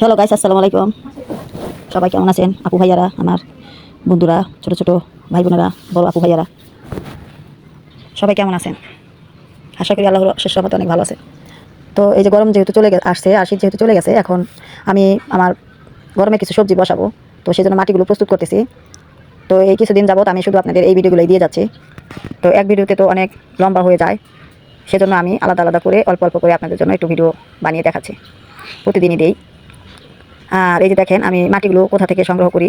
Hello guys আসসালামু আলাইকুম সবাই কেমন আছেন? আপু ভাইয়ারা, আমার বন্ধুরা, ছোট ছোট ভাই বোনেরা, বড় আপু ভাইয়ারা। সবাই কেমন আছেন? আশা করি আল্লাহর শেষ রহমতে অনেক ভালো আছে। তো এই যে গরম যেহেতু চলে আসছে, আর শীত যেহেতু চলে গেছে, এখন আমি আমার গরমে কিছু সবজি বসাবো। তো সেই জন্য মাটিগুলো প্রস্তুত করতেছি। তো এই কিছুদিন যাবত আমি শুধু আপনাদের এই ভিডিওগুলোই দিয়ে যাচ্ছি। তো এক ভিডিওতে তো অনেক লম্বা হয়ে যায়। সেজন্য আমি আলাদা আলাদা করে অল্প অল্প করে আপনাদের জন্য একটু ভিডিও বানিয়ে দেখাচ্ছি। প্রতিদিনই দেই। আর এই যে দেখেন, আমি মাটিগুলো কোথা থেকে সংগ্রহ করি,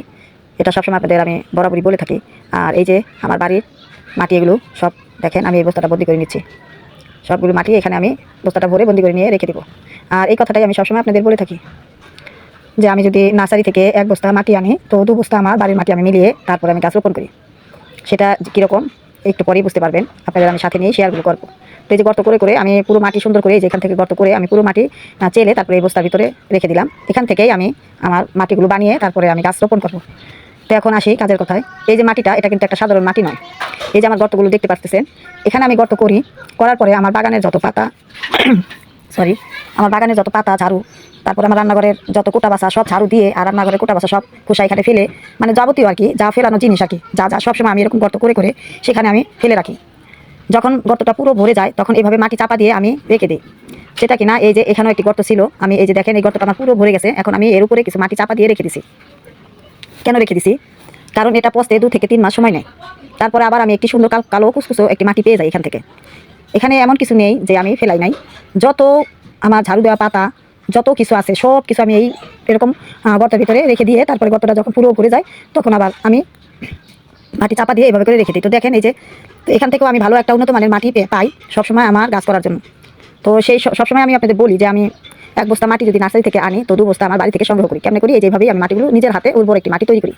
এটা সবসময় আপনাদের আমি বরাবরই বলে থাকি। আর এই যে আমার বাড়ির মাটি এগুলো সব দেখেন, আমি এই বস্তাটা বন্দি করে নিচ্ছি। সবগুলো মাটি এখানে আমি বস্তাটা ভরে বন্দি করে নিয়ে রেখে দেবো। আর এই কথাটাই আমি সবসময় আপনাদের বলে থাকি। যে আমি যদি নার্সারি থেকে এক বস্তা মাটি আনি, তো দু বস্তা আমার বাড়ির মাটি আমি মিলিয়ে তারপরে আমি গাছ রোপণ করি। সেটা কীরকম একটু পরেই বুঝতে পারবেন। আপনাদের আমি সাথে নিয়ে শেয়ারগুলো করব। তো এই যে গর্ত করে করে আমি পুরো মাটি সুন্দর করে এই যে এখান থেকে গর্ত করে আমি পুরো মাটি চেলে তারপরে এই বস্তার ভিতরে রেখে দিলাম। এখান থেকেই আমি আমার মাটিগুলো বানিয়ে তারপরে আমি গাছ রোপণ করব। তো এখন আসি কাজের কথায়। এই যে মাটিটা, এটা কিন্তু একটা সাধারণ মাটি নয়। এই যে আমার গর্তগুলো দেখতে পাচ্ছেন এখানে আমি গর্ত করি। করার পরে আমার বাগানের যত পাতা সরি আমার বাগানের যত পাতা, ঝাড়ু তারপরে আমার রান্নাঘরের যত কোটা বাসা সব ঝাড়ু দিয়ে আর রান্নাঘরের কোটা বাসা সব খোসা এখানে ফেলে মানে যাবতীয় আর কি, যা ফেলানো জিনিস আর কি, যা যা সবসময় আমি এরকম গর্ত করে করে সেখানে আমি ফেলে রাখি। যখন গর্তটা পুরো ভরে যায়, তখন এইভাবে মাটি চাপা দিয়ে আমি রেখে দিই। সেটা কিনা এই যে এখানেও একটি গর্ত ছিল, আমি এই যে দেখেন এই গর্তটা আমার পুরো ভরে গেছে, এখন আমি এর উপরে কিছু মাটি চাপা দিয়ে রেখে দিছি। কেন রেখে দিছি? কারণ এটা পচতে দু থেকে তিন মাস সময় নেয়। তারপরে আবার আমি একটি সুন্দর কাল- কালো কুচকুচো একটি মাটি পেয়ে যাই এখান থেকে। এখানে এমন কিছু নেই যে আমি ফেলাই নাই। যত আমার ঝাড়ু দেওয়া পাতা যত কিছু আছে, সব কিছু আমি এই এরকম গর্তের ভিতরে রেখে দিয়ে তারপরে গর্তটা যখন পুরো ভরে যায়, তখন আবার আমি মাটি চাপা দিয়ে এভাবে করে রেখে দিই। তো দেখেন এই যে এখান থেকেও আমি ভালো একটা উন্নত মানের মাটি পাই সবসময় আমার গাছ করার জন্য। তো সেই সবসময় আমি আপনাদের বলি যে, আমি এক বস্তা মাটি যদি নার্সারি থেকে আনি, তো দু বস্তা আমার বাড়ি থেকে সংগ্রহ করি। কেমন করি? এই যেভাবেই আমি মাটিগুলো নিজের হাতে উর্বর একটি মাটি তৈরি করি।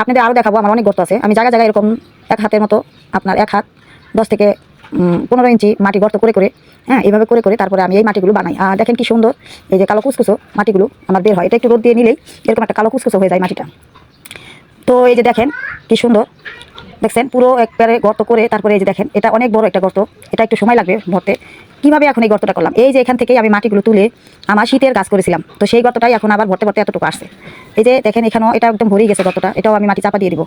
আপনাদের আরও দেখাবো, আমার অনেক গর্ত আছে। আমি জায়গায় জায়গায় এরকম এক হাতের মতো, আপনার এক হাত, দশ থেকে পনেরো ইঞ্চি মাটি গর্ত করে করে হ্যাঁ এইভাবে করে করে তারপরে আমি এই মাটিগুলো বানাই। আর দেখেন কি সুন্দর, এই যে কালো কুচকুচো মাটিগুলো আমার বের হয়। এটা একটু রোদ দিয়ে নিলেই এরকম একটা কালো কুচকুচো হয়ে যায় মাটিটা। তো এই যে দেখেন কি সুন্দর, দেখছেন পুরো একবারে গর্ত করে তারপরে এই যে দেখেন, এটা অনেক বড় একটা গর্ত। এটা একটু সময় লাগবে ভরতে কীভাবে এখন এই গর্তটা করলাম? এই যে এখান থেকেই আমি মাটিগুলো তুলে আমার শীতের গাছ করেছিলাম। তো সেই গর্তটাই এখন আবার ভরতে ভরতে এতটুকু আসছে। এই যে দেখেন এখানেও এটা একদম ভরেই গেছে গর্তটা। এটাও আমি মাটি চাপা দিয়ে দিব।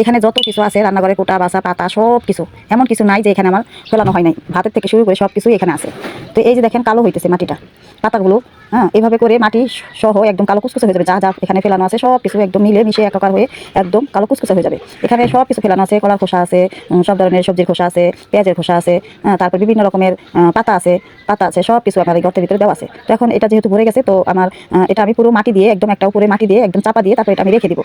এখানে যত কিছু আছে রান্নাঘরে কোটা বাসা পাতা সব কিছু এমন কিছু নাই যে এখানে আমার ফেলানো হয় নাই। ভাতের থেকে শুরু করে সব কিছুই এখানে আছে। তো এই যে দেখেন কালো হইতেছে মাটিটা। পাতাগুলো হ্যাঁ এভাবে করে মাটি সহ একদম কালো কুচকুচে হয়ে যাবে। যা যা এখানে ফেলানো আছে সব কিছু একদম মিলে মিশে একাকার হয়ে একদম কালো কুচকুচে হয়ে যাবে। এখানে সব কিছু ফেলানো আছে কলার খোসা আছে সব ধরনের সবজির খোসা আছে পেঁয়াজের খোসা আছে হ্যাঁ, তারপর বিভিন্ন রকমের পাতা আছে, পাতা আছে সব কিছু আমার এই গর্তের ভিতরে দেওয়া আছে। তো এখন এটা যেহেতু ভরে গেছে, তো আমার এটা আমি পুরো মাটি দিয়ে, একদম একটা উপরে মাটি দিয়ে, একদম চাপা দিয়ে তারপর এটা আমি রেখে দিব।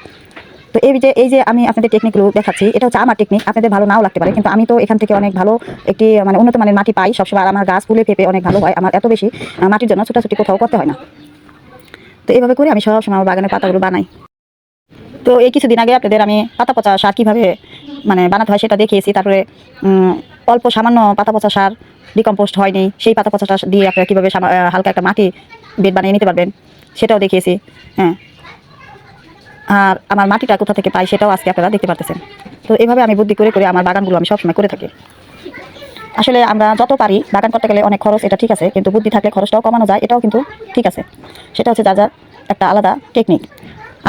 তো এই যে এই যে আমি আপনাদের টেকনিকগুলো দেখাচ্ছি, এটা হচ্ছে আমার টেকনিক আপনাদের ভালো নাও লাগতে পারে, কিন্তু আমি তো এখান থেকে অনেক ভালো একটি মানে উন্নত মানের মাটি পাই, সবসময় আর আমার গাছ ফুলে পেঁপে অনেক ভালো হয়, আমার এত বেশি মাটির জন্য ছোটাছুটি কোথাও করতে হয় না। তো এইভাবে করে আমি সবসময় আমার বাগানের পাতাগুলো বানাই। তো এই কিছুদিন আগে আপনাদের আমি পাতা পচা সার কীভাবে মানে বানাতে হয় সেটা দেখিয়েছি তারপরে অল্প সামান্য পাতা পচা সার ডিকম্পোস্ট হয়নি সেই পাতা পচাটা দিয়ে আপনারা কীভাবে হালকা একটা মাটি বেড বানিয়ে নিতে পারবেন, সেটাও দেখিয়েছি হ্যাঁ। আর আমার মাটিটা কোথা থেকে পাই সেটাও আজকে আপনারা দেখতে পারতেছেন। তো এইভাবে আমি বুদ্ধি করে করে আমার বাগানগুলো আমি সবসময় করে থাকি। আসলে আমরা যত পারি বাগান করতে গেলে অনেক খরচ, এটা ঠিক আছে, কিন্তু বুদ্ধি থাকলে খরচটাও কমানো যায়, এটাও কিন্তু ঠিক আছে। সেটা হচ্ছে যা একটা আলাদা টেকনিক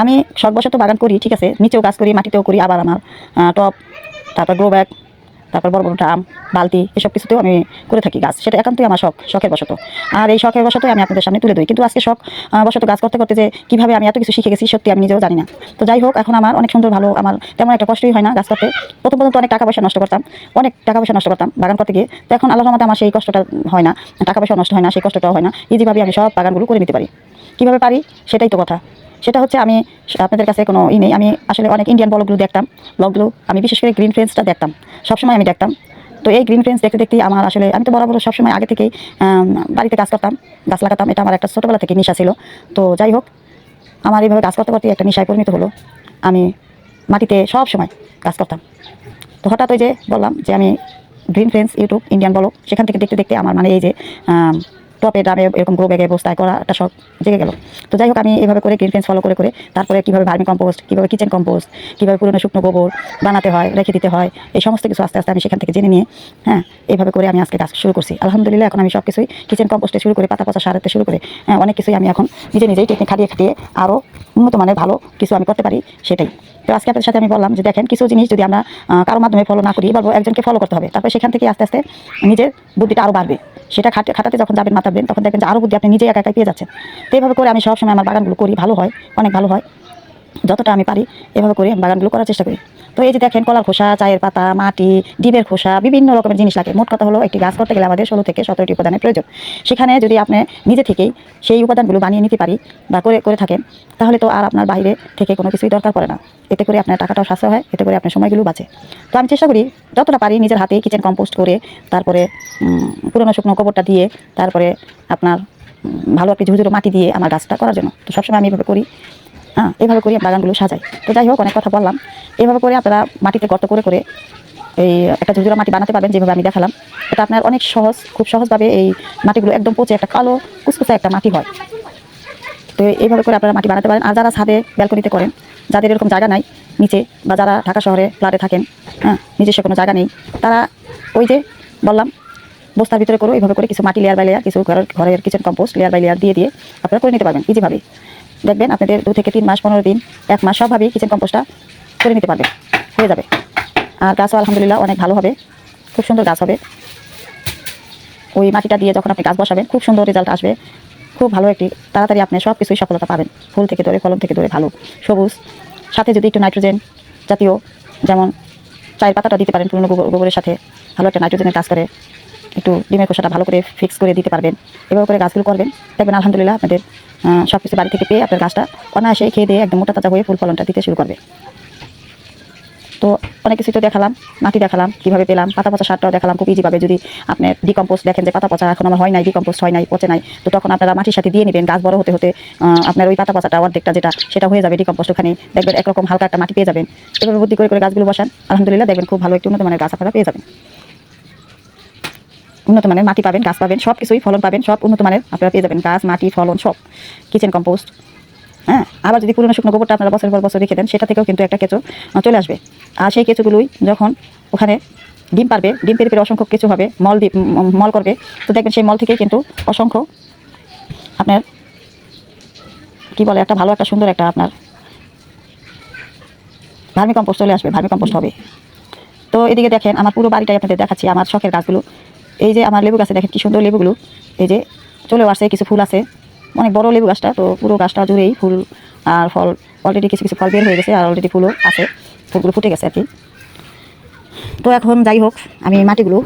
আমি শখবশত বাগান করি, ঠিক আছে? নিচেও গাছ করি, মাটিতেও করি, আবার আমার টব, তারপর গ্রো ব্যাগ তারপর বড় বড় ড্রাম বালতি, এসব কিছুতেও আমি করে থাকি গাছ। সেটা একান্তই আমার শখ, শখের বশত। আর এই শখের বশতই আমি আপনাদের সামনে তুলে দিই কিন্তু আজকে শখ বশত গাছ করতে করতে যে কীভাবে আমি এত কিছু শিখে গেছি, সত্যি আমি নিজেও জানি না। তো যাই হোক, এখন আমার অনেক সুন্দর, ভালো, আমার তেমন একটা কষ্টই হয় না গাছ করতে। প্রথম পর্যন্ত অনেক টাকা পয়সা নষ্ট করতাম, অনেক টাকা পয়সা নষ্ট করতাম বাগান করতে গিয়ে। তো এখন আল্লাহর আমার সেই কষ্টটা হয় না, টাকা পয়সা নষ্ট হয় না, সেই কষ্টটাও হয় না। ইজিভাবে আমি সব বাগানগুলো করে নিতে পারি। কীভাবে পারি? সেটাই তো কথা। সেটা হচ্ছে আমি, আপনাদের কাছে কোনো ই নেই। আমি আসলে অনেক ইন্ডিয়ান ব্লগগুলো দেখতাম। ব্লগগুলো আমি বিশেষ করে গ্রিন ফ্রেন্ডসটা দেখতাম। সবসময় আমি দেখতাম। তো এই গ্রিন ফ্রেন্ডস দেখতে দেখতেই আমার আসলে, আমি তো বরাবর সবসময় আগে থেকেই বাড়িতে কাজ করতাম, গাছ লাগাতাম। এটা আমার একটা ছোটোবেলা থেকে নেশা ছিল। তো যাই হোক, আমার এইভাবে গাছ করতে করতে একটা নেশায় পরিণত হলো। আমি মাটিতে সব সময় কাজ করতাম। তো হঠাৎ ওই যে বললাম যে আমি green friends YouTube Indian blog সেখান থেকে দেখতে দেখতে আমার মানে এই যে টপে ড্রামে এরকম গ্রো ব্যাগে বস্তায় করা একটা শখ জেগে গেল। তো যাই হোক, আমি এভাবে করে গ্রিন ফেন্স ফলো করে করে তারপরে কীভাবে ভার্মি কম্পোস্ট কীভাবে কিচেন কম্পোস্ট কীভাবে পুরনো শুকনো গোবর বানাতে হয়, রেখে দিতে হয়, এই সমস্ত কিছু আস্তে আস্তে আমি সেখান থেকে জেনে নিয়ে হ্যাঁ এইভাবে করে আমি আজকে কাজ শুরু করছি। আলহামদুলিল্লাহ, এখন আমি সব কিছুই কিচেন কম্পোস্টে শুরু করে, পাতা পচা সারাতে শুরু করে হ্যাঁ অনেক কিছুই আমি এখন নিজে নিজেই টেকনিক খাটিয়ে খাটিয়ে আরও উন্নত মানের ভালো কিছু আমি করতে পারি সেটাই। তো আজকে আপনাদের সাথে আমি বললাম যে দেখেন, কিছু জিনিস যদি আমরা কারোর মাধ্যমে ফলো না করি, বলব একজনকে ফলো করতে হবে। তারপরে সেখান থেকে আস্তে আস্তে নিজের বুদ্ধিটা আরও বাড়বে। সেটা খাটে খাটাতে যখন যাবেন মাতাবেন তখন দেখবেন যে আরও বুদ্ধি আপনি নিজেই একা একাই পেয়ে যাচ্ছেন। তো এইভাবে করে আমি সবসময় আমার বাগানগুলো করি, ভালো হয়, অনেক ভালো হয়। যতটা আমি পারি, এভাবে করে আমি বাগানগুলো করার চেষ্টা করি। তো এই যে দেখেন, কলার খোসা, চায়ের পাতা, মাটি, ডিমের খোসা, বিভিন্ন রকমের জিনিস লাগে। মোট কথা হলো, একটি গাছ করতে গেলে আমাদের ষোলো থেকে সতেরোটি উপাদানের প্রয়োজন। সেখানে যদি আপনি নিজে থেকেই সেই উপাদানগুলো বানিয়ে নিতে পারি বা করে করে থাকেন, তাহলে তো আর আপনার বাইরে থেকে কোনো কিছুই দরকার পড়ে না। এতে করে আপনার টাকাটাও সাশ্রয় হয়, এতে করে আপনার সময়গুলো বাঁচে। তো আমি চেষ্টা করি, যতটা পারি নিজের হাতে কিচেন কম্পোস্ট করে, তারপরে পুরনো শুকনো গোবরটা দিয়ে, তারপরে আপনার ভালো একটি ঝুঝুরো মাটি দিয়ে আমার গাছটা করার জন্য। তো সবসময় আমি এভাবে করি। হ্যাঁ এভাবে করি, বাগানগুলো সাজাই। তো যাই হোক, অনেক কথা বললাম। এভাবে করে আপনারা মাটিতে গর্ত করে করে এই একটা ঝুরঝুরা মাটি বানাতে পারবেন যেভাবে আমি দেখালাম। এটা আপনার অনেক সহজ, খুব সহজভাবে এই মাটিগুলো একদম পচে একটা কালো কুচকুচে একটা মাটি হয়। তো এইভাবে করে আপনারা মাটি বানাতে পারেন। আর যারা ছাদে ব্যালকনিতে করেন, যাদের এরকম জায়গা নাই নিচে বা যারা ঢাকা শহরে ফ্ল্যাটে থাকেন হ্যাঁ নিজস্ব কোনো জায়গা নেই, তারা ওই যে বললাম, বস্তার ভিতরে করো এইভাবে করে কিছু মাটি লেয়ার বাই লেয়ার কিছু ঘরের ঘরের kitchen compost layer by layer দিয়ে দিয়ে আপনারা করে নিতে পারবেন ইজিভাবে দেখবেন আপনাদের দু থেকে তিন মাস, পনেরো দিন, এক মাস সবভাবেই কিচেন কম্পোস্টটা করে নিতে পারবেন হয়ে যাবে। আর গাছও আলহামদুলিল্লাহ অনেক ভালো হবে। খুব সুন্দর গাছ হবে। ওই মাটিটা দিয়ে যখন আপনি গাছ বসাবেন, খুব সুন্দর রেজাল্ট আসবে। খুব ভালো একটি, তাড়াতাড়ি আপনি সব কিছুই সফলতা পাবেন। ফুল থেকে ধরে, ফলন থেকে ধরে ভালো। সবুজ। সাথে যদি একটু নাইট্রোজেন জাতীয়, যেমন চায়ের পাতাটা দিতে পারেন পুরনো গোবর- গোবরের সাথে, ভালো একটা নাইট্রোজেনের কাজ করে। একটু ডিমের খোসাটা ভালো করে ফিক্স করে দিতে পারবেন। এভাবে করে গাছগুলো করবেন। দেখবেন আলহামদুলিল্লাহ আপনাদের সব কিছু বাড়ি থেকে পেয়ে আপনার গাছটা অনায়াসে খেয়ে দিয়ে একদম মোটা তাজা হয়ে ফুল ফলনটা দিতে শুরু করবে। তো অনেক কিছু তো দেখালাম, মাটি দেখালাম, কীভাবে পেলাম, পাতা পচা সারটাও দেখালাম খুব ইজিভাবে যদি আপনি ডিকম্পোস্ট দেখেন যে পাতা পচা এখন আমার হয় নাই ডিকম্পোস্ট হয় নাই, পচে নাই, তো তখন আপনারা মাটির সাথে দিয়ে নেবেন, গাছ বড় হতে হতে আপনার ওই পাতা পচাটা অর্ধেকটা যেটা, সেটা হয়ে যাবে ডিকম্পোস্ট ওখানে। দেখবেন একরকম হালকা একটা মাটি পেয়ে যাবেন। এভাবে বুদ্ধি করে করে গাছগুলো বসান, আলহামদুলিল্লাহ দেখবেন খুব ভালো একটি উন্নত মানের গাছ আপনারা পেয়ে যাবেন। উন্নত মানের মাটি পাবেন, গাছ পাবেন সব কিছুই ফলন পাবেন, সব উন্নত মানের আপনারা পেয়ে যাবেন। গাছ, মাটি, ফলন, সব। কিচেন কম্পোস্ট হ্যাঁ আবার যদি পুরনো শুকনো গোবরটা আপনারা বছরের পর বছর রেখে দেন, সেটা থেকেও কিন্তু একটা কেঁচো চলে আসবে। আর সেই কেঁচোগুলোই যখন ওখানে ডিম পারবে, ডিম পেরে পেরে অসংখ্য কিছু হবে, মল মল করবে, তো দেখবেন সেই মল থেকেই কিন্তু অসংখ্য আপনার, কি বলে, একটা ভালো, একটা সুন্দর একটা আপনার ভার্মি কম্পোস্ট চলে আসবে ভার্মি কম্পোস্ট হবে। তো এদিকে দেখেন, আমার পুরো বাড়িটাই আপনাদের দেখাচ্ছি, আমার শখের গাছগুলো। এই যে আমার লেবু গাছে দেখেন কি সুন্দর লেবুগুলো, এই যে চলেও আসছে, কিছু ফুল আছে। অনেক বড় লেবু গাছটা, তো পুরো গাছটা জুড়েই ফুল আর ফল অলরেডি কিছু কিছু ফল বের হয়ে গেছে আর অলরেডি ফুলও আছে, ফুলগুলো ফুটে গেছে আর কি। তো এখন যাই হোক, আমি মাটিগুলো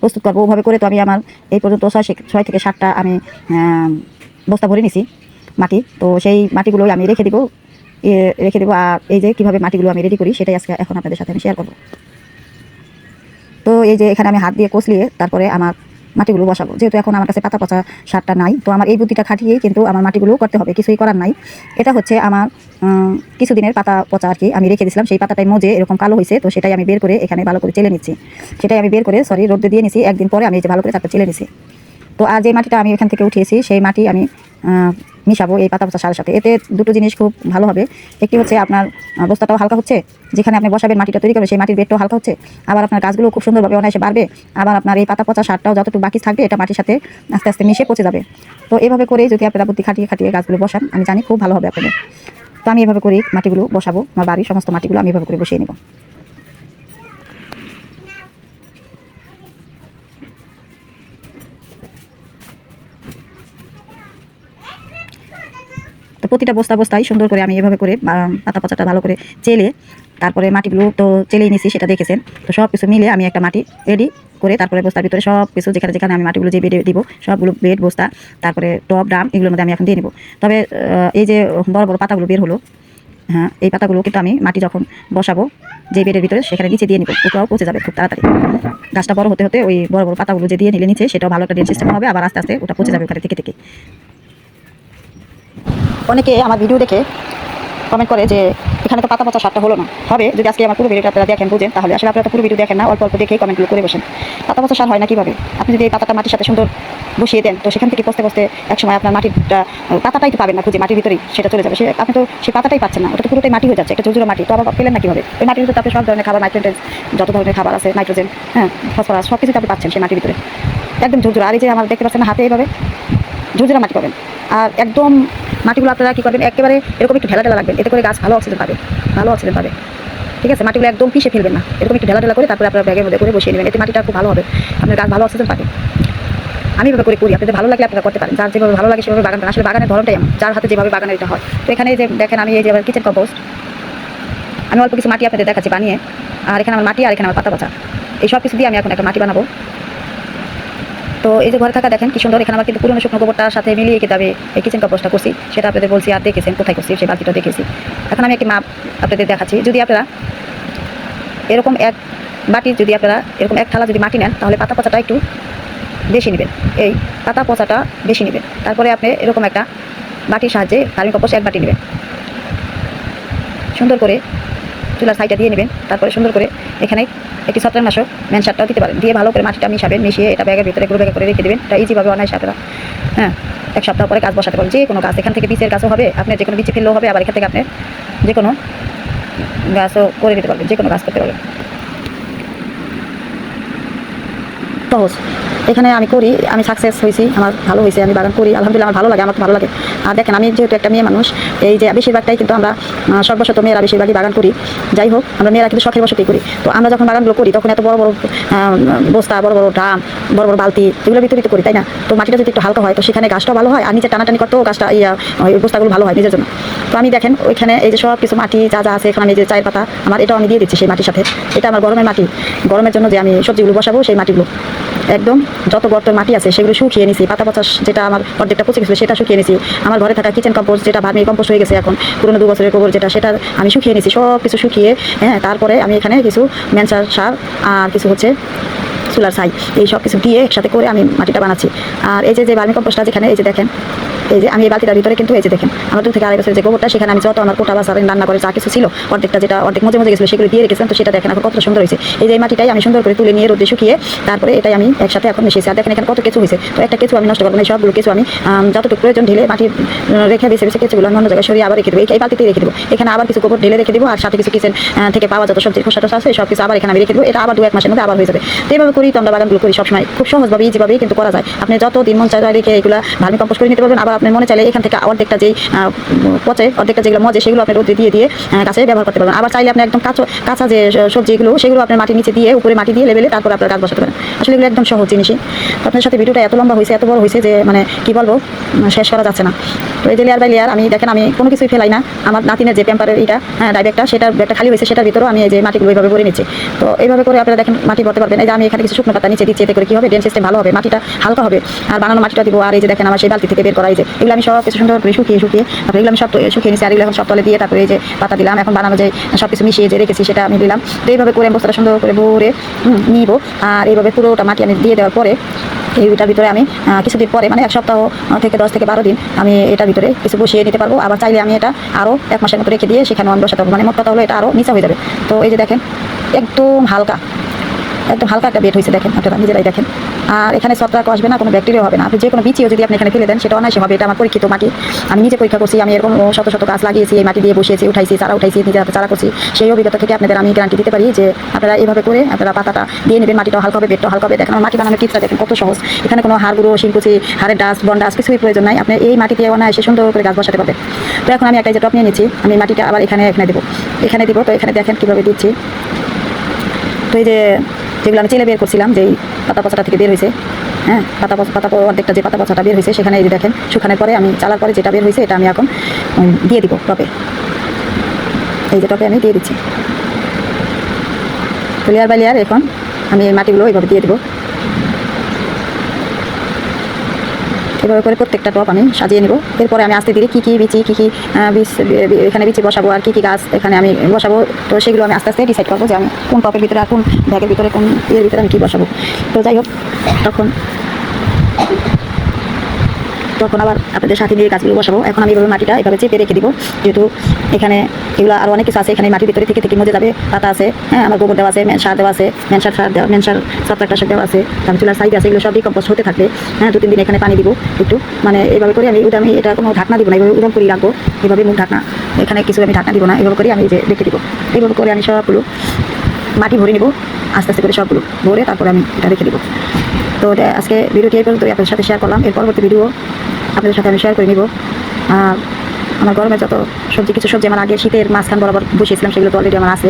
প্রস্তুত করব। ওভাবে করে তো আমি আমার এই পর্যন্ত ছয় ছয় থেকে সাতটা আমি বস্তা ভরে নিছি মাটি। তো সেই মাটিগুলোই আমি রেখে দিব রেখে দেবো। আর এই যে কীভাবে মাটিগুলো আমি রেডি করি, সেটাই আজকে এখন আপনাদের সাথে আমি শেয়ার করব। তো এই যে এখানে আমি হাত দিয়ে কষলিয়ে তারপরে আমার মাটিগুলো বসাবো। যেহেতু এখন আমার কাছে পাতা পচা সারটা নাই, তো আমার এই বুদ্ধিটা খাটিয়েই কিন্তু আমার মাটিগুলো করতে হবে, কিছুই করার নাই। এটা হচ্ছে আমার কিছু কিছুদিনের পাতা পচা আর কি, আমি রেখে দিয়েছিলাম সেই পাতাটাই মজে এরকম কালো হয়েছে তো সেটাই আমি বের করে এখানে ভালো করে চেলে নিচ্ছি। সেটাই আমি বের করে সরি রোদ্দে দিয়ে নিছি। একদিন পরে আমি এই যে ভালো করে তারপর চেলে নিছি। তো আর যে মাটিটা আমি এখান থেকে উঠিয়েছি, সেই মাটি আমি মিশাবো এই পাতা পচা সারের সাথে। এতে দুটো জিনিস খুব ভালো হবে। একটি হচ্ছে আপনার বস্তাটাও হালকা হচ্ছে, যেখানে আপনি বসাবেন, মাটিটা তৈরি করবেন, সেই মাটির বেডটাও হালকা হচ্ছে। আবার আপনার গাছগুলো খুব সুন্দরভাবে অনায়াসে বাড়বে। আবার আপনার এই পাতা পচা সারটাও যতটুকু বাকি থাকবে, এটা মাটির সাথে আস্তে আস্তে মিশে পচে যাবে। তো এভাবে করেই যদি আপনারা বুদ্ধি খাটিয়ে খাটিয়ে গাছগুলো বসান, আমি জানি খুব ভালো হবে আপনাদের। তো আমি এভাবে করেই মাটিগুলো বসাবো, আমার বাড়ির সমস্ত মাটিগুলো আমি এভাবে করে বসিয়ে নেব। প্রতিটা বস্তা বস্তায় সুন্দর করে আমি এভাবে করে পাতা পচাটা ভালো করে চেলে, তারপরে মাটিগুলো তো চেলেই নিছি, সেটা দেখেছেন। তো সব কিছু মিলে আমি একটা মাটি রেডি করে তারপরে বস্তার ভিতরে সব কিছু যেখানে যেখানে আমি মাটিগুলো যে বেডে দিব, সবগুলো বেড, বস্তা, তারপরে টপ ড্রাম এগুলোর মধ্যে আমি এখন দিয়ে নিব। তবে এই যে বড় বড় পাতাগুলো বের হলো হ্যাঁ এই পাতাগুলো কিন্তু আমি মাটি যখন বসাবো, যে বেডের ভিতরে সেখানে নিচে দিয়ে নিব ওটাও পচে যাবে খুব তাড়াতাড়ি। গাছটা বড় হতে হতে ওই বড় বড় পাতাগুলো যে দিয়ে নিলে নিচে, সেটাও ভালো একটা ড্রেন সিস্টেম হবে, আবার আস্তে আস্তে ওটা পচে যাবে ওখানে থেকে থেকে। অনেকে আমার ভিডিও দেখে কমেন্ট করে যে, এখানে তো পাতা পচা সারটা হলো না। হবে, যদি আজকে আমার পুরো ভিডিওটা আপনারা দেখেন, বুঝেন, তাহলে আসলে আপনারা পুরো ভিডিও দেখেন না, অল্প অল্প দেখেই কমেন্টগুলো করে বসেন। পাতা পচা সার হয় না কীভাবে? আপনি যদি এই পাতাটা মাটির সাথে সুন্দর বসিয়ে দেন, তো সেখান থেকে পচতে পচতে একসময় আপনার মাটিটা পাতাটাই তো পাবেন না খুঁজে, মাটির ভিতরেই সেটা চলে যাবে। সে, আপনি তো সেই পাতাটাই পাচ্ছেন না ওটা তো পুরোটাই মাটি হয়ে যাচ্ছে, একটা জোজোরা মাটি, তো আবার পেলেন না কীভাবে? ওই মাটির ভিতরে আপনি সব ধরনের খাবার নাইট্রোজেন যত ধরনের খাবার আছে নাইট্রোজেন হ্যাঁ ফসফরাস সব কিছুতে আপনি পাচ্ছেন সেই মাটির ভিতরে। একদম ঝুরঝুরা, আর এই যে আমার দেখতে পাচ্ছেন হাতে এইভাবে ঝুরঝুরা মাটি পাবেন। আর একদম মাটিগুলো আপনারা কী করবেন? একেবারে এরকম একটু ঢেলা ঢেলা রাখবেন এতে করে গাছ ভালো অক্সিজেন পাবে। ভালো অক্সিজেন পাবে। ঠিক আছে? মাটিগুলো একদম পিষে ফেলবেন না। এরকম একটু ঢেলা ঢেলা করে তারপরে আপনার ব্যাগের মধ্যে করে বসিয়ে নেবেন। এতে মাটিটা খুব ভালো হবে। আপনার গাছ ভালো অক্সিজেন পাবে। আমি এভাবে করে করি। আপনাদের ভালো লাগলে আপনারা করতে পারেন। যার যেভাবে ভালো লাগে সেভাবে বাগান আসলে বাগানের ধরনটাই এমন। যার হাতে যেভাবে বাগানের এটা হয়। তো এখানে যে দেখেন, আমি এই যে কিচেন কম্পোস্ট আমি অল্প কিছু মাটি আপনাদের দেখাচ্ছি বানিয়ে। আর এখানে আমার মাটি আর এখানে আমার পাতা পচা। এই সব কিছু দিয়ে আমি এখন একটা মাটি বানাবো। তো এই যে ঘরে থাকা দেখেন কি সুন্দর, এখানে আমার কিন্তু পুরনো শুকনো গোবরটার সাথে মিলিয়ে কিতাবে এই কিচেন কম্পোস্টটা করছি। সেটা আপনাদের বলছি, আর দেখেছেন? কোথায় করছি? সেই বালতিটা দেখেছি। এখন আমি একটি মাপ আপনাদের দেখাচ্ছি। যদি আপনারা এরকম এক বাটি যদি আপনারা এরকম এক থালা যদি মাটি নেন, তাহলে পাতা পচাটা একটু বেশি নেবেন। এই পাতা পচাটা বেশি নেবেন। তারপরে আপনি এরকম একটা বাটির সাহায্যে ভার্মি কম্পোস্ট এক বাটি নেবেন। সুন্দর করে চুলার সাইডটা দিয়ে নেবেন, তারপরে সুন্দর করে এখানে একটি ছত্রাকনাশক ম্যান সারটাও দিতে পারেন। দিয়ে ভালো করে মাটিটা মিশাবেন, মিশিয়ে এটা ব্যাগের ভিতরে গুঁড়ো ব্যাগে করে রেখে দেবেন। এটা ইজিভাবে অনায়াসে আপনারা হ্যাঁ এক সপ্তাহ পরে গাছ বসাতে পারেন। যে কোনো গাছ, এখান থেকে বীজের গাছও হবে আপনার যে কোনো বীজ ফেললেও হবে, আবার এখান থেকে আপনি যে কোনো গাছও করে নিতে পারবেন যে কোনো গাছ করতে পারবেন। সহজ। এখানে আমি করি, আমি সাকসেস হয়েছি, আমার ভালো হয়েছে, আমি বাগান করি, আলহামদুলিল্লাহ আমার ভালো লাগে, আমার ভালো লাগে। আর দেখেন, আমি যেহেতু একটা মেয়ে মানুষ, এই যে বেশিরভাগটাই কিন্তু আমরা সর্বশত মেয়েরা বেশিরভাগই বাগান করি। যাই হোক, আমরা মেয়েরা কিন্তু শখের বসতেই করি। তো আমরা যখন বাগানগুলো করি, তখন এত বড় বড় বস্তা, বড় বড় ড্রাম, বড় বড় বালতি, এগুলো ভিতরে করি, তাই না? তো মাটিটা যদি একটু হালকা হয়, তো সেখানে গাছটাও ভালো হয়, আর নিচে টানাটানি করতেও গাছটা ইয়া, ওই বস্তাগুলো ভালো হয় নিজের জন্য। তো আমি দেখেন, ওইখানে এই যে সব কিছু মাটি যা যা আছে, এখানে আমি যে চায়ের পাতা, আমার এটাও আমি দিয়ে দিচ্ছি সেই মাটির সাথে। এটা আমার গরমের মাটি। গরমের জন্য যে আমি সবজিগুলো বসাবো, সেই মাটিগুলো। একদম যত গর্তের মাটি আছে, সেগুলো শুকিয়ে নিছি। পাতা পচা যেটা আমার অর্ধেকটা পচে গেছিল, সেটা শুকিয়ে নিছি। আমার ঘরে থাকা কিচেন কম্পোস্ট যেটা ভার্মি কম্পোস্ট হয়ে গেছে এখন, পুরোনো দু বছরের গোবর যেটা, সেটা আমি শুকিয়ে নিছি, সব কিছু শুকিয়ে হ্যাঁ তারপরে আমি এখানে কিছু ম্যানসার সার আর কিছু হচ্ছে সোলার সাই এই সব কিছু দিয়ে একসাথে করে আমি মাটিটা বানাচ্ছি। আর এই যে যে ভার্মি কম্পোস্টটা যেখানে, এই যে দেখেন এই যে আমি এই বালতিটার ভিতরে কিন্তু এই যে দেখেন আমার থেকে আড়াই বছরের যে গোবরটা সেখানে আমি যত আমার কোটা বা রান্না করে যা কিছু ছিল অর্ধেকটা যেটা অর্ধেক মজে মজে গেছিল সেগুলো দিয়ে রেখেছিলাম তো সেটা দেখেন এখন কতটা সুন্দর হয়েছে। এই যে মাটিটাই আমি সুন্দর করে তুলে নিয়ে রোদে শুকিয়ে তারপরে এটাই আমি একসাথে এখন মিশিয়েছি। আর দেখেন এখানে কত কিছু হয়েছে। তো একটা কিছু আমি নষ্ট করব না সবগুলো কিছু আমি যতটুকু প্রয়োজন ঢেলে উম, রেখে বেছে বেছে কিছুগুলো আমি অন্য জায়গায় সরিয়ে আবার রেখে দেবো। এই- বালতিতেই রেখে দেবো। এখানে আবার কিছু গোবর ঢেলে রেখে দেবো আর সাথে কিছু কিচেন থেকে পাওয়া যত সবজির খোসা টোসা আছে সব কিছু আবার এখানে আমি রেখে দেবো। এটা আবার দু এক মাসের মধ্যে আবার হয়ে যাবে। তো এইভাবে করি তো আমরা বাগানগুলো করি সবসময়। খুব সহজভাবে ইজিভাবেই কিন্তু করা যায়। আপনি যত দিন মন চায় রেখে এগুলো ভার্মি কম্পোস্ট করে নিতে পারবেন আবার আপনি মনে চাইলে এখান থেকে অর্ধেকটা যেই পচে অর্ধেকটা যেগুলো মজে সেগুলো আপনি রোদে দিয়ে দিয়ে গাছে ব্যবহার করতে পারবেন। আবার চাইলে আপনি একদম কাঁচা কাঁচা যে সবজিগুলো, সেগুলো আপনার মাটির নিচে দিয়ে, উপরে মাটি দিয়ে লেবেলে তারপর আপনার গাছ বসাতে পারেন। আসলে এগুলো একদম সহজ জিনিসই আপনার সাথে ভিডিওটা এত লম্বা হয়েছে, এত বড় হয়েছে যে মানে কি বলব শেষ করা যাচ্ছে না। তো এই যে লেয়ার বাই লেয়ার আমি দেখেন, আমি কোনো কিছুই ফেলাই না। আমার নাতিনের যে পেম্পারের এটা হ্যাঁ ডাইব্যাগটা সেটার ব্যাগটা খালি হয়েছে, সেটার ভিতরেও আমি এই যে মাটিগুলো এইভাবে ভরে নিচ্ছি। তো এইভাবে করে আপনারা দেখেন, মাটি ভরতে পারবেন। এই যে আমি এখানে কিছু শুকনো পাতা নিচে দিচ্ছি, এতে করে কি হবে? ড্রেন সিস্টেম ভালো হবে, মাটিটা হালকা হবে। আর বানানো মাটিটা দিব, আর এই যে দেখেন, আমার সেই বালতি থেকে বের করা এই যে এগুলো আমি সব কিছু সুন্দর করে শুকিয়ে শুকিয়ে, তারপরে এগুলো আমি সব শুকিয়ে নিচ্ছি আর এগুলো এখন সব তলে দিয়ে তারপরে যে পাতা দিলাম, এখন বানানো যে সব কিছু মিশিয়ে যে রেখেছি সেটা আমি দিলাম। তো এইভাবে করে আমি বস্তাটা সুন্দর করে ভরে নিব। আর এইভাবে পুরোটা মাটি আমি দিয়ে দেওয়ার পরে এইটার ভিতরে আমি কিছুদিন পরে মানে এক সপ্তাহ থেকে দশ থেকে বারো দিন আমি এটার ভিতরে কিছু বসিয়ে নিতে পারব। আবার চাইলে আমি এটা আরও এক মাসের মতো রেখে দিয়ে সেখানে আমি বসাতে পারব। মানে মোট কথা হলো এটা আরও নিচা হয়ে যাবে। তো এই যে দেখেন, একদম হালকা। একদম হালকা একটা বেড হয়েছে, দেখেন আপনারা, নিজেরাই দেখেন। আর এখানে ছত্রাক আসবে না, কোনো ব্যাকটেরিয়া হবে না। আপনি যে কোনো বিচিও যদি আপনি এখানে ফেলে দেন, সেটা অনায়াসে হবে, এটা আমার পরীক্ষিত মাটি। আমি নিজে পরীক্ষা করছি, আমি এরকম শত শত গাছ লাগিয়েছি, এই মাটি দিয়ে বসিয়েছি, উঠাইছি, চারা উঠাইছি, নিজে চারা করছি। সেই অভিজ্ঞতা থেকে আপনাদের আমি গ্যারান্টি দিতে পারি যে আপনারা এইভাবে করে আপনারা পাতাটা দিয়ে নেবেন মাটিটা হালকা হবে বেডটা হালকা হবে। দেখেন মাটি বানানোর টিপসটা দেখেন, কত সহজ। এখানে কোনো হাড় গুঁড়ো শিলকুচি হাড়ের ডাস্ট বন্ডাস কিছুই প্রয়োজন নাই। আপনি এই মাটি দিয়ে অনায়াসে সুন্দর করে গাছ বসাতে পারবেন। তো এখন আমি একটা যে টপ নিয়ে নিচ্ছি, আমি মাটিটা আবার এখানে এখানে দেবো। এখানে দিব, তো এখানে দেখেন কীভাবে দিচ্ছি। তো এই যে যেগুলো আমি চেলে বের করছিলাম, যেই পাতা পচাটা থেকে বের হয়েছে হ্যাঁ পাতা পচা- পাতা অর্ধেকটা যে পাতা পচাটা বের হয়েছে সেখানে এই দেখেন, শুকানোর পরে আমি চালার পরে যেটা বের হয়েছে এটা আমি এখন দিয়ে দিব টপে। এই যে টপে আমি দিয়ে দিচ্ছি। ফুলিয়ার বালিয়ার এখন আমি এই মাটিগুলো এইভাবে দিয়ে দেবো। এভাবে করে প্রত্যেকটা টপ আমি সাজিয়ে নেব। এরপরে আমি আস্তে ধীরে কী কী বিচি, কী কী বীজ এখানে বিচি বসাবো আর কী কী গাছ এখানে আমি বসাবো। তো সেগুলো আমি আস্তে আস্তে ডিসাইড করব যে আমি কোন টপের ভিতরে আর কোন ব্যাগের ভিতরে, কোন ইয়ের ভিতরে আমি কী বসাবো। তো যাই হোক, তখন তখন আবার আপনাদের সাথে নিয়ে গাছগুলো বসাবো। এখন আমি এভাবে মাটিটা এভাবে চেপে রেখে দিব। যেহেতু এখানে এগুলো আরও অনেক কিছু আছে, এখানে মাটির ভিতরে থেকে থেকে মজে যাবে। পাতা আছে হ্যাঁ আমার গোবর দেওয়া আছে সার দেওয়া আছে মেন সার সার দেওয়া মেন সার সপ্তাহটা দেওয়া আছে, তারপর চুলার সাইড আছে, এগুলো সব ডিকম্পোস্ট হতে থাকবে। হ্যাঁ দু তিন দিন এখানে পানি দিব একটু। মানে এইভাবে করে আমি উদামি, এটা কোনো ঢাকনা দিব না এইভাবে উদম করে রাখব। এভাবে মুখ ঢাকনা, এখানে কিছু আমি ঢাকনা দিব না, এভাবে করে আমি যে রেখে দিব। এইভাবে করে আমি সবগুলো মাটি ভরে নিব, আস্তে আস্তে করে সবগুলো ভরে তারপরে আমি এটা রেখে দিব। তো আজকে ভিডিওটি এই পর্যন্ত আপনাদের সাথে শেয়ার করলাম। এর পরবর্তী ভিডিও আপনাদের সাথে আমি শেয়ার করে নিব। আমার গরমের যত সবজি, কিছু সবজি আমার আগে শীতের মাঝখান বরাবর বসিয়েছিলাম, সেগুলো তো অলরেডি আমার আছে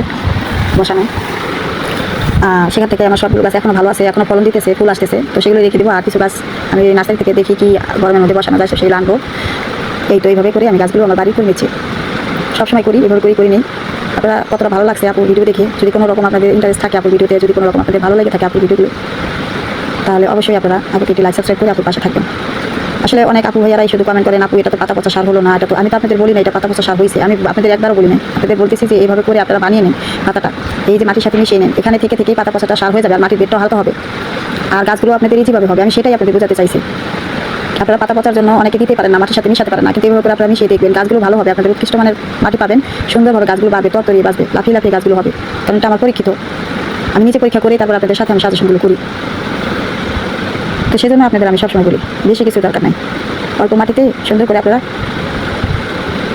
বসানো। সেখান থেকে আমার সবগুলো গাছ এখনও ভালো আছে, এখনও ফলন দিতেছে, ফুল আসতেছে। তো সেগুলো রেখে দিব, আর কিছু গাছ আমি নার্সারি থেকে দেখি কি গরমের মধ্যে বসানো যায়, সেগুলো আনব। এই তো এইভাবে করে আমি গাছগুলো আমার বাড়ি করে নিচ্ছি। সবসময় করি, এভাবে করি করি নেই। আপনারা কতটা ভালো লাগছে আপুর ভিডিও দেখে? যদি কোনো রকম আপনাদের ইন্টারেস্ট থাকে আপুর ভিডিওতে যদি কোনো রকম আপনাদের ভালো লাগে থাকে আপুর ভিডিওগুলো তাহলে অবশ্যই আপনারা আপুকে একটি লাইক সাবস্ক্রাইব করে আপুর পাশে থাকবেন। আসলে অনেক আপু ভাইয়ারাই শুধু কমেন্ট করেন, আপু, এটা তো পাতা পচা সার হলো না, এটা তো আমি তো আপনাদের বলি না, এটা পাতা পচা সার হয়েছে আমি আপনাদের একবারও বলি না আপনাদের বলতেছি যে, এইভাবে করে আপনারা বানিয়ে নেন পাতাটা। এই যে মাটির সাথে মিশিয়ে নেন, এখানে থেকে থেকেই পাতা পচাটা সার হয়ে যাবে আর মাটির বেডটাও হালকা হবে। আর গাছগুলো আপনাদের ইজিভাবে হবে, আমি সেটাই আপনাদের বোঝাতে চাইছি। আপনারা পাতা পচার জন্য অনেকে দিতে পারেন না, মাটির সাথে মিশাতে পারেন না, কিন্তু এইভাবে করে আপনারা মিশিয়ে দেখবেন, গাছগুলো ভালো হবে, আপনাদের উৎকৃষ্ট মানের মাটি পাবেন, সুন্দরভাবে গাছগুলো বাড়বে, তরতরিয়ে বাঁচবে, লাফিয়ে লাফিয়ে গাছগুলো হবে। কারণ এটা আমার পরীক্ষিত। আমি নিজে পরীক্ষা করে তারপর আপনাদের সাথে আমি সাজেশনগুলো করি। তো সেজন্য আপনাদের আমি সবসময় বলি, বেশি কিছু দরকার নাই। অল্প মাটিতে সুন্দর করে আপনারা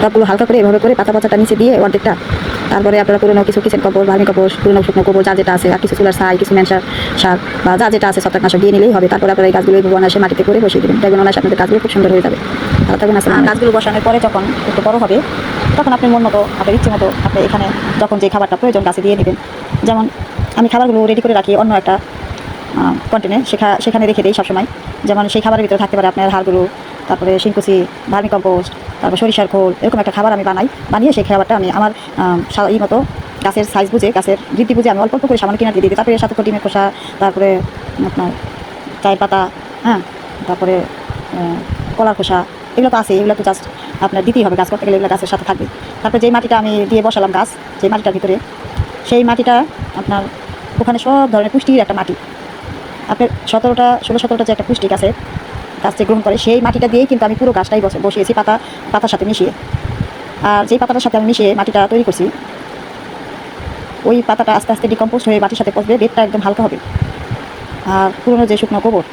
টপগুলো হালকা করে এভাবে করে পাতা পাতাটা নিচে দিয়ে অর্ধেকটা, তারপরে আপনারা পুরোনো কিছু কিচেন কাপড় ভার্মি কাপড় পুরোনো শুকনো কাপড় যা যেটা আছে, আর কিছু চুলার ছাই, কিছু ম্যানসার সার বা যা যেটা আছে ছত্রাকনাশক দিয়ে নিলেই হবে। তারপরে আপনারা এই গাছগুলো এইভাবে অনায়াসে মাটিতে করে বসিয়ে দেবেন। দেখবেন অনায়াসে আপনাদের গাছগুলো খুব সুন্দর হয়ে যাবে। ভালো থাকবেন আসলে গাছগুলো বসানোর পরে যখন একটু বড় হবে, তখন আপনি মন মতো, আপনার ইচ্ছে মতো আপনি এখানে যখন যে খাবারটা প্রয়োজন, গাছে দিয়ে নেবেন যেমন আমি খাবারগুলো রেডি করে রাখি, অন্য একটা কন্টেনে সেখা সেখানে রেখে দিই সবসময়। যেমন সেই খাবারের ভিতরে থাকতে পারে আপনার হাড়গুলো তারপরে শিংকুচি ভার্মি কম্পোস্ট তারপর সরিষার খোল এরকম একটা খাবার আমি বানাই। বানিয়ে সেই খাবারটা আমি আমার আম, এই মতো গাছের সাইজ বুঝে গাছের বৃদ্ধি বুঝে আমি অল্প অল্প করে সামান্য কিনা দিয়ে দিই। তারপরে সাথে ডিমের খোসা তারপরে আপনার চায়ের পাতা হ্যাঁ? তারপরে কলার খোসা এগুলো তো আছে এগুলো তো জাস্ট আপনার দিতেই হবে। গাছ করতে গেলে এগুলো গাছের সাথে থাকবে। তারপরে যেই মাটিটা আমি দিয়ে বসালাম গাছ যেই মাটিটার ভিতরে সেই মাটিটা আপনার ওখানে সব ধরনের পুষ্টির একটা মাটি। আপনার সতেরোটা, ষোলো, সতেরোটা যে একটা পুষ্টি গাছে গাছটি গ্রহণ করে, সেই মাটিটা দিয়েই কিন্তু আমি পুরো গাছটাই বসে বসিয়েছি পাতা পাতার সাথে মিশিয়ে। আর যেই পাতাটার সাথে আমি মিশিয়ে মাটিটা তৈরি করছি, ওই পাতাটা আস্তে আস্তে ডিকম্পোস্ট হয়ে মাটির সাথে পচবে বেডটা একদম হালকা হবে। আর পুরনো যে শুকনো গোবর,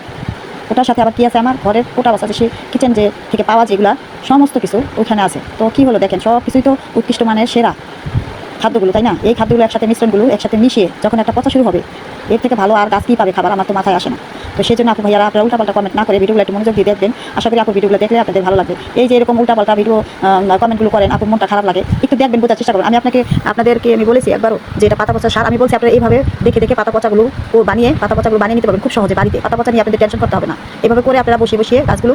ওটার সাথে আবার কি আছে? আমার ঘরের ওটা আছে সে কিচেন যে থেকে পাওয়া যেগুলা, সমস্ত কিছু ওইখানে আছে। তো কি হলো দেখেন সব কিছুই তো উৎকৃষ্ট মানের সেরা। খাদ্যগুলো, তাই না? এই খাদ্যগুলো একসাথে মিশ্রণগুলো একসাথে মিশিয়ে যখন একটা পচা শুরু হবে, এর থেকে ভালো আর গাছ কী পাবে খাবার? আমার তো মাথায় আসে না। তো সেই জন্য আপু ভাইয়ারা, আপনারা উল্টাপাল্টা কমেন্ট না করে ভিডিওগুলো একটু মনোযোগ দিয়ে দেখবেন। আশা করি আপু ভিডিওগুলো দেখলে আপনাদের ভালো লাগবে। এই যে এরকম উল্টাপাল্টা ভিডিও কমেন্টগুলো করেন, আপুর মনটা খারাপ লাগে, একটু দেখবেন বোঝার চেষ্টা করুন। আমি আপনাকে, আপনাদেরকে আমি বলেছি একবারও যে এটা পাতা পচা সার। আমি বলছি আপনারা এইভাবে দেখে দেখে পাতা পচাগুলো ও বানিয়ে, পাতা পচাগুলো বানিয়ে নিতে পারবেন খুব সহজে বাড়িতে। পাতা পচা নিয়ে আপনাদের টেনশন করতে হবে না। এভাবে করে আপনারা বসিয়ে বসিয়ে গাছগুলো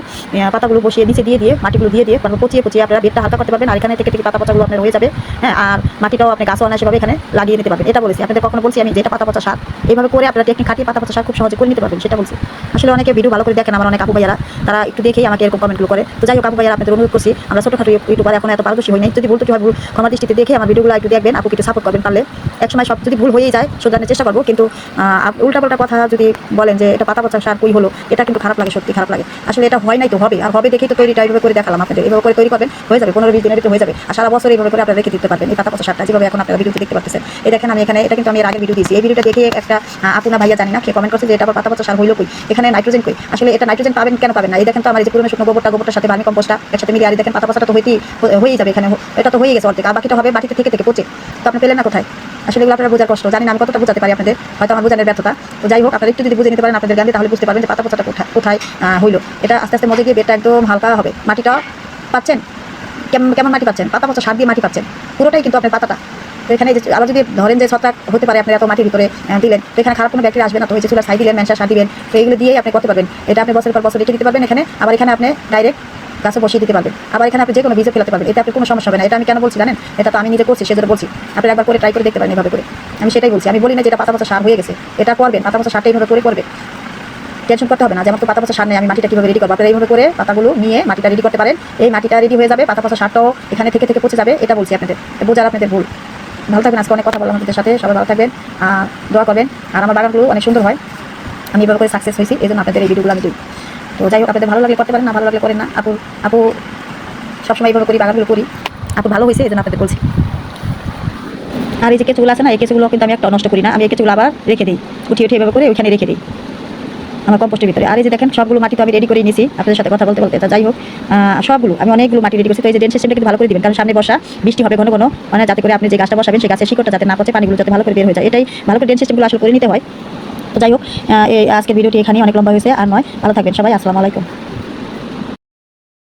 পাতাগুলো বসিয়ে নিচে দিয়ে দিয়ে, মাটিগুলো দিয়ে দিয়ে পচিয়ে পচিয়ে আপনারা বেডটা হালকা করতে পারবেন। আর এখানে থেকে থেকে পাতা পচাগুলো আপনার হয়ে যাবে। হ্যাঁ আর মাটিটাও আপনি গাছও অনায়াসেভাবে এখানে লাগিয়ে নিতে পারবেন। এটা বলেছি। আপনাদের কখনো বলছি আমি যেটা পাতা পচা সার, এইভাবে করে আপনারা টেকনিক খাটিয়ে পাতা পচা সার খুব সহজে করে নিতে পারবেন, সেটা বলছি। আসলে অনেকে ভিডিও ভালো করে দেখেন, আমার অনেক আপু ভাইয়ারা তারা একটু দেখেই আমাকে এরকম কমেন্টগুলো করে। তো যাই হোক আপু ভাইয়ারা আপনাদের অনুরোধ করছি, আমরা ছোটোখাটো ইউটিউবার এখন এত পারদর্শী হই নাই। যদি ভুল ত্রুটি হয়, ভুল ক্ষমা দৃষ্টিতে দেখে আমার ভিডিওগুলো একটু দেখবেন আপু কিছু সাপোর্ট করবেন পারলে। একসময় সব যদি ভুল হয়েই যায়, শোধরানোর চেষ্টা করব। কিন্তু উল্টাপাল্টা কথা যদি বলেন যে এটা পাতা পচা সার কই হলো, এটা কিন্তু খারাপ লাগে, সত্যি খারাপ লাগে। আসলে এটা হয় নাই তো, হবে। আর হবে দেখেই তো তৈরিটা এইভাবে করে দেখালাম আপনাদের। এভাবে করে তৈরি করবেন, হয়ে যাবে। পনেরো বিশ দিনের হয়ে যাবে। আর সারা বছর এইভাবে করে আপনারা রেখে দিতে পারবেন এই পাতা পচা সারটা এখন আপনারা ভিডিওতে দেখতে পাচ্ছেন এই দেখেন আমি এখানে এটা কিন্তু আমি এর আগে ভিডিও দিয়েছি। এই ভিডিওটা দেখে একটা আহ, আপু না ভাইয়া জানি না সে কমেন্ট করছে যে এটা আবার পাতা সার হইল কই? এখানে নাইট্রোজেন কই? আসলে এটা নাইট্রোজেন পাবেন কেন পাবেন না? এই দেখেন তো আমার যে পুরনো শুকনো গোবরটা গোবরটার সাথে ভার্মি কম্পোস্টটা একসাথে মিলিয়ে আর দেখেন পাতা পচাটা তো হইতেই হয়েই যাবে এখানে এটা তো হয়ে গেছে অর্ধেক। আর বাকিটা হবে বাটিতে থেকে থেকে পচে। তো আপনি পেলেন না কোথায়? আসলে এগুলো আপনারা বোঝার কষ্ট। জানি না আমি কতটা বোঝাতে পারি আপনাদের হয়তো আমার বোঝানোর ব্যর্থতা। তো যাই হোক আপনারা একটু যদি বুঝে নিতে পারেন আপনাদের জ্ঞানে তাহলে বুঝতে পারবেন যে পাতা পচাটা কোথায় হইল। এটা আস্তে আস্তে মজে গিয়ে বেডটা একদম হালকা হবে। মাটিটা পাচ্ছেন? কেমন মাটি পাচ্ছেন? পাতা পচা সার দিয়ে মাটি পাচ্ছেন। পুরোটাই কিন্তু আপনার পাতাটা। তো এখানে আবার যদি ধরেন যে ছত্রাক হতে পারে, আপনার এত মাটির ভিতরে দিলেন তো এখানে খারাপ কোনো ব্যাকটেরিয়া আসবে না। তো হয়েছে চুলা ছাই দিলেন, ম্যানসা সার দিলেন তো এইগুলো দিয়েই আপনি করতে পারবেন। এটা আপনি বছরের পর বছর রেখে দিতে পারবেন এখানে। আবার এখানে আপনি ডাইরেক্ট গাছে বসিয়ে দিতে পারবেন। আবার এখানে আপনি যে কোনো বীজে ফেলাতে পারবেন। এটা আপনি কোনো সমস্যা হবে না। এটা আমি কেন বলছি জানেন? এটা তো আমি নিজে করছি, সেজন্য বলছি। আপনি একবার করে ট্রাই করে দেখতে পারেন এভাবে করে। আমি সেটাই বলছি। আমি বলি না যে এটা পাতা পচা সার হয়ে গেছে। এটা করবেন, পাতা পচা সারটা এইভাবে করে করবে টেনশন করতে হবে না যেমন তো পাতা পচা সার নেই, আমি মাটিটা কীভাবে রেডি করব? আপনারা এইভাবে করে পাতাগুলো নিয়ে মাটিটা রেডি করতে পারেন। এই মাটিটা রেডি হয়ে যাবে, পাতা পচা সারটাও এখানে থেকে থেকে পচে যাবে, এটা বলছি আপনাদের। বোঝার আপনাদের ভুল। ভালো থাকবেন, আজকে অনেক কথা বললাম আপনাদের সাথে, সবাই ভালো থাকবেন দোয়া করবেন। আর আমার বাগানগুলো অনেক সুন্দর হয়। আমি এভাবে করে সাকসেস হয়েছি এই জন্য আপনাদের এই ভিডিওগুলো আমি দিই। তো যাই হোক, আপনাদের ভালো লাগলে করতে পারেন, না ভালো লাগলে করেন না। আপু আপু, সবসময় এইভাবে করি, বাগানগুলো করি। আপু ভালো হয়েছে এই জন্য আপনাদের বলছি। আর এই যে কেঁচুগুলো আছে না, এই কেঁচুগুলো কিন্তু আমি একটা নষ্ট করি না। আমি এই কেঁচুগুলো আবার রেখে দিই। উঠিয়ে উঠিয়ে এভাবে করে ওইখানে রেখে দিই। আমার কম্পোস্টের ভিতরে। আর এই যে দেখেন, সবগুলো মাটি তো আমি রেডি করে নিয়েছি। আপনাদের সাথে কথা বলতে বলতে তা যাই হোক সবগুলো, আমি অনেকগুলো মাটি রেডি করছি। তো এই যে ড্রেন সিস্টেমটা ভালো করে দিবেন, কারণ সামনে বসা বৃষ্টি হবে ঘন ঘন মানে যাতে করে আপনি যে গাছটা বসাবেন, সেই গাছের শিকড়টা যাতে না পচে, পানিগুলো যাতে ভালো করে বের হয়ে যায়। এটাই ভালো করে ড্রেন আসলে করে নিতে হয়। তো যাই হোক এই আজকের ভিডিওটি এখানেই অনেক লম্বা হয়েছে, আর নয়, ভালো থাকবেন সবাই, আসসালামু আলাইকুম।